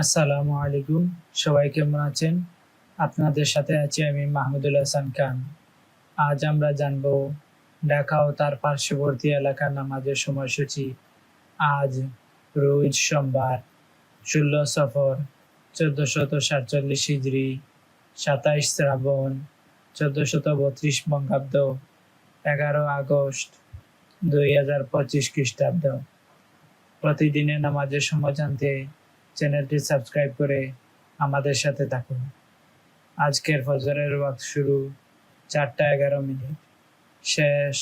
আসসালামু আলাইকুম। সবাই কেমন আছেন? আপনাদের সাথে আছি আমি মাহমুদুল হাসান খান। আজ আমরা জানব ঢাকা ও তার পার্শ্ববর্তী এলাকার নামাজের সময়সূচি। আজ রোজ সোমবার, ষোলো সফর, চোদ্দশত সাতচল্লিশ হিজড়ি, সাতাইশ শ্রাবণ, চোদ্দশত বত্রিশ বঙ্গাব্দ, এগারো আগস্ট দুই হাজার পঁচিশ খ্রিস্টাব্দ। প্রতিদিনের নামাজের সময় জানতে চ্যানেলটি সাবস্ক্রাইব করে আমাদের সাথে থাকুন। আজকের ফজরের ওয়াক্ত শুরু চারটা এগারো মিনিট। শেষ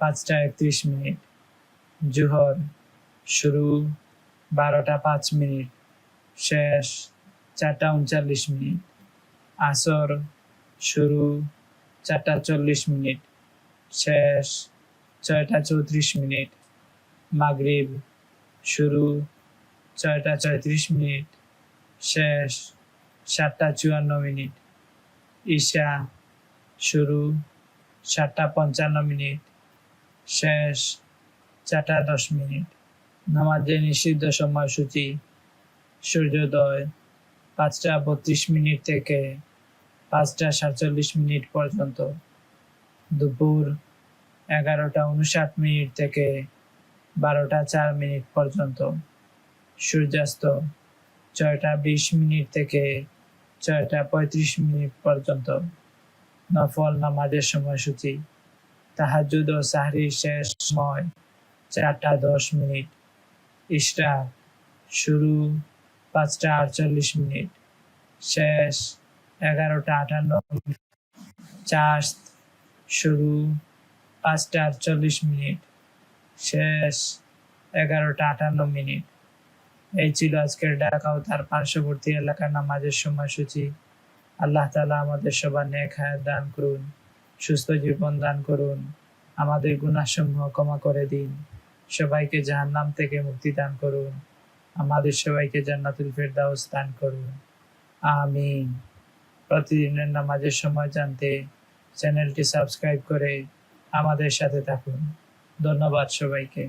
পাঁচটা একত্রিশ মিনিট। জুহর শুরু বারোটা পাঁচ মিনিট। শেষ চারটা উনচল্লিশ মিনিট। আসর শুরু চারটা চল্লিশ মিনিট। শেষ ছয়টা চৌত্রিশ মিনিট। মাগরিব শুরু ছয়টা ছয়ত্রিশ মিনিট, শেষ সাতটা চুয়ান্ন মিনিট, ঈশা শুরু সাতটা পঞ্চান্ন মিনিট, শেষ চারটা দশ মিনিট। নামাজের নিষিদ্ধ সময়সূচি, সূর্যোদয় পাঁচটা বত্রিশ মিনিট থেকে পাঁচটা সাতচল্লিশ মিনিট পর্যন্ত। দুপুর এগারোটা উনষাট মিনিট থেকে বারোটা চার মিনিট পর্যন্ত। সূর্যাস্ত ছয়টা বিশ মিনিট থেকে ছয়টা পঁয়ত্রিশ মিনিট পর্যন্ত নফল নামাজের সময়সূচি। তাহাজুদ ও সাহরির শেষ সময় চারটা দশ মিনিট। ইশরা শুরু পাঁচটা আটচল্লিশ মিনিট। শেষ এগারোটা আটান্ন মিনিট। চাষ শুরু পাঁচটা আটচল্লিশ মিনিট। শেষ এগারোটা আটান্ন মিনিট। এই ছিল আজকের ঢাকা ও তার পার্শ্ববর্তী এলাকার নামাজের সময়সূচি। আল্লাহ তালা আমাদের সবার নেক হায়াত দান করুন, সুস্থ জীবন দান করুন, আমাদের গুণাসমূহ ক্ষমা করে দিন। সবাইকে জাহান্নাম থেকে মুক্তি দান করুন, আমাদের সবাইকে জান্নাতুল ফেরদাউস দান করুন। আমিন। প্রতিদিনের নামাজের সময় জানতে চ্যানেলটি সাবস্ক্রাইব করে আমাদের সাথে থাকুন। ধন্যবাদ সবাইকে।